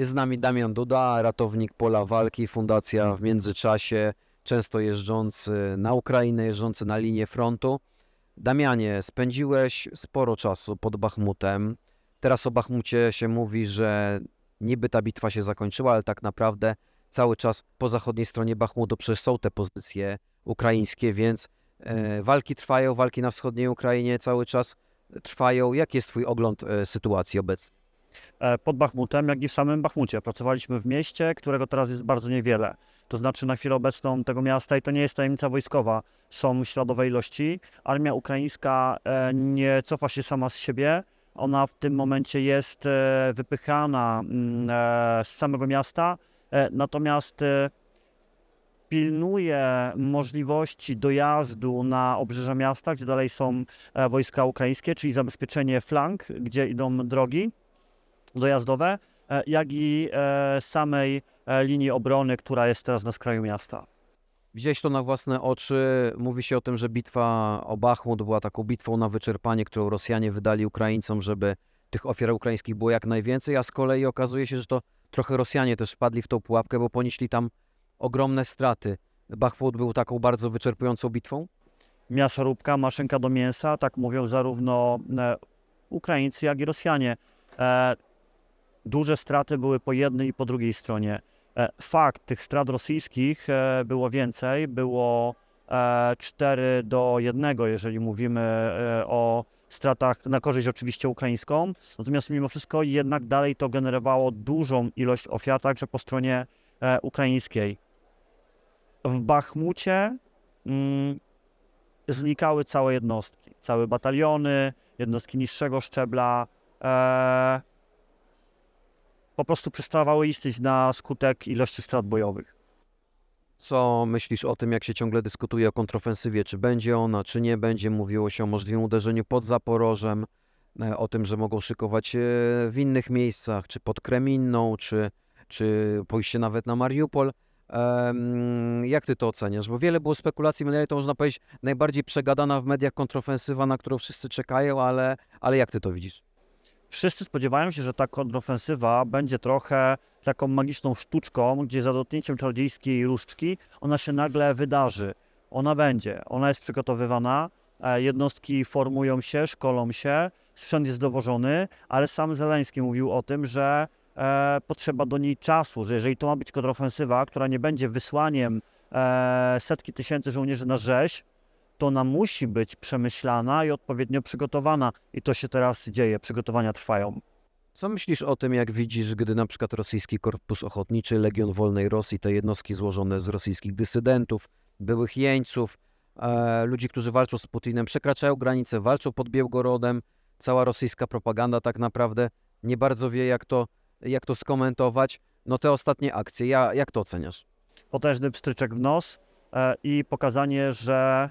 Jest z nami Damian Duda, ratownik pola walki, fundacja w międzyczasie, często jeżdżący na Ukrainę, jeżdżący na linię frontu. Damianie, spędziłeś sporo czasu pod Bachmutem. Teraz o Bachmucie się mówi, że niby ta bitwa się zakończyła, ale tak naprawdę cały czas po zachodniej stronie Bachmutu przecież są te pozycje ukraińskie, więc e, walki trwają, walki na wschodniej Ukrainie cały czas trwają. Jaki jest Twój ogląd e, sytuacji obecnej? E, pod Bachmutem, jak i w samym Bachmucie. Pracowaliśmy w mieście, którego teraz jest bardzo niewiele. To znaczy na chwilę obecną tego miasta, i to nie jest tajemnica wojskowa, są śladowe ilości. Armia ukraińska e, nie cofa się sama z siebie. Ona w tym momencie jest e, wypychana mm, z samego miasta, natomiast pilnuje możliwości dojazdu na obrzeża miasta, gdzie dalej są wojska ukraińskie, czyli zabezpieczenie flank, gdzie idą drogi dojazdowe, e, jak i e, samej e, linii obrony, która jest teraz na skraju miasta. Widziałeś to na własne oczy. Mówi się o tym, że bitwa o Bachmut była taką bitwą na wyczerpanie, którą Rosjanie wydali Ukraińcom, żeby tych ofiar ukraińskich było jak najwięcej, a z kolei okazuje się, że to trochę Rosjanie też wpadli w tą pułapkę, bo ponieśli tam ogromne straty. Bachmut był taką bardzo wyczerpującą bitwą? Miasoróbka, maszynka do mięsa, tak mówią zarówno Ukraińcy, jak i Rosjanie. E, duże straty były po jednej i po drugiej stronie. E, fakt, tych strat rosyjskich e, było więcej, było e, 4 do 1, jeżeli mówimy e, o stratach na korzyść oczywiście ukraińską. Natomiast mimo wszystko jednak dalej to generowało dużą ilość ofiar także po stronie e, ukraińskiej. W Bachmucie mm, znikały całe jednostki, całe bataliony, jednostki niższego szczebla. E, po prostu przestawały istnieć na skutek ilości strat bojowych. Co myślisz o tym, jak się ciągle dyskutuje o kontrofensywie? Czy będzie ona, czy nie będzie? Mówiło się o możliwym uderzeniu pod Zaporożem, e, o tym, że mogą szykować w innych miejscach, czy pod Kreminną, czy, czy pójście nawet na Mariupol. Jak ty to oceniasz? Bo wiele było spekulacji, mnie to można powiedzieć najbardziej przegadana w mediach kontrofensywa, na którą wszyscy czekają, ale, ale jak ty to widzisz? Wszyscy spodziewają się, że ta kontrofensywa będzie trochę taką magiczną sztuczką, gdzie za dotknięciem czarodziejskiej różdżki ona się nagle wydarzy. Ona będzie, ona jest przygotowywana, e, jednostki formują się, szkolą się, sprzęt jest dowożony, ale sam Zeleński mówił o tym, że e, potrzeba do niej czasu, że jeżeli to ma być kontrofensywa, która nie będzie wysłaniem e, setki tysięcy żołnierzy na rzeź, to ona musi być przemyślana i odpowiednio przygotowana. I to się teraz dzieje, przygotowania trwają. Co myślisz o tym, jak widzisz, gdy na przykład rosyjski Korpus Ochotniczy, Legion Wolnej Rosji, te jednostki złożone z rosyjskich dysydentów, byłych jeńców, e, ludzi, którzy walczą z Putinem, przekraczają granice, walczą pod Białgorodem, cała rosyjska propaganda tak naprawdę nie bardzo wie, jak to, jak to skomentować. No te ostatnie akcje, ja, jak to oceniasz? Potężny pstryczek w nos e, i pokazanie, że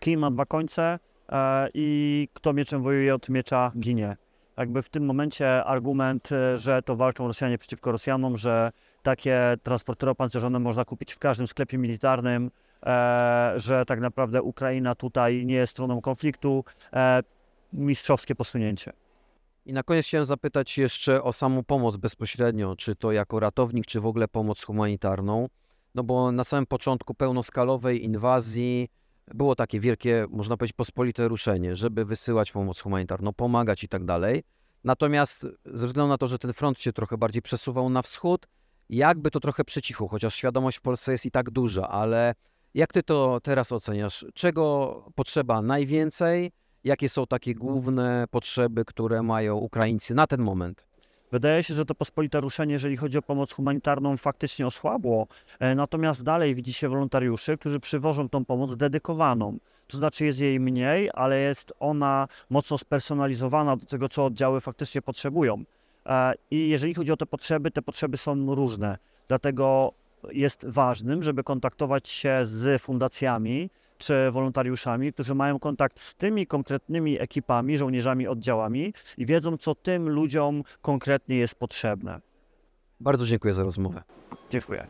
kij ma dwa końce e, i kto mieczem wojuje, od miecza ginie. Jakby w tym momencie argument, e, że to walczą Rosjanie przeciwko Rosjanom, że takie transportery opancerzone można kupić w każdym sklepie militarnym, e, że tak naprawdę Ukraina tutaj nie jest stroną konfliktu, e, mistrzowskie posunięcie. I na koniec chciałem zapytać jeszcze o samą pomoc bezpośrednio, czy to jako ratownik, czy w ogóle pomoc humanitarną. No bo na samym początku pełnoskalowej inwazji było takie wielkie, można powiedzieć, pospolite ruszenie, żeby wysyłać pomoc humanitarną, pomagać i tak dalej. Natomiast ze względu na to, że ten front się trochę bardziej przesuwał na wschód, jakby to trochę przycichło, chociaż świadomość w Polsce jest i tak duża, ale jak ty to teraz oceniasz? Czego potrzeba najwięcej? Jakie są takie główne potrzeby, które mają Ukraińcy na ten moment? Wydaje się, że to pospolite ruszenie, jeżeli chodzi o pomoc humanitarną, faktycznie osłabło. E, Natomiast dalej widzi się wolontariuszy, którzy przywożą tą pomoc dedykowaną. To znaczy jest jej mniej, ale jest ona mocno spersonalizowana do tego, co oddziały faktycznie potrzebują. E, I jeżeli chodzi o te potrzeby, te potrzeby są różne. Dlatego jest ważnym, żeby kontaktować się z fundacjami czy wolontariuszami, którzy mają kontakt z tymi konkretnymi ekipami, żołnierzami, oddziałami i wiedzą, co tym ludziom konkretnie jest potrzebne. Bardzo dziękuję za rozmowę. Dziękuję.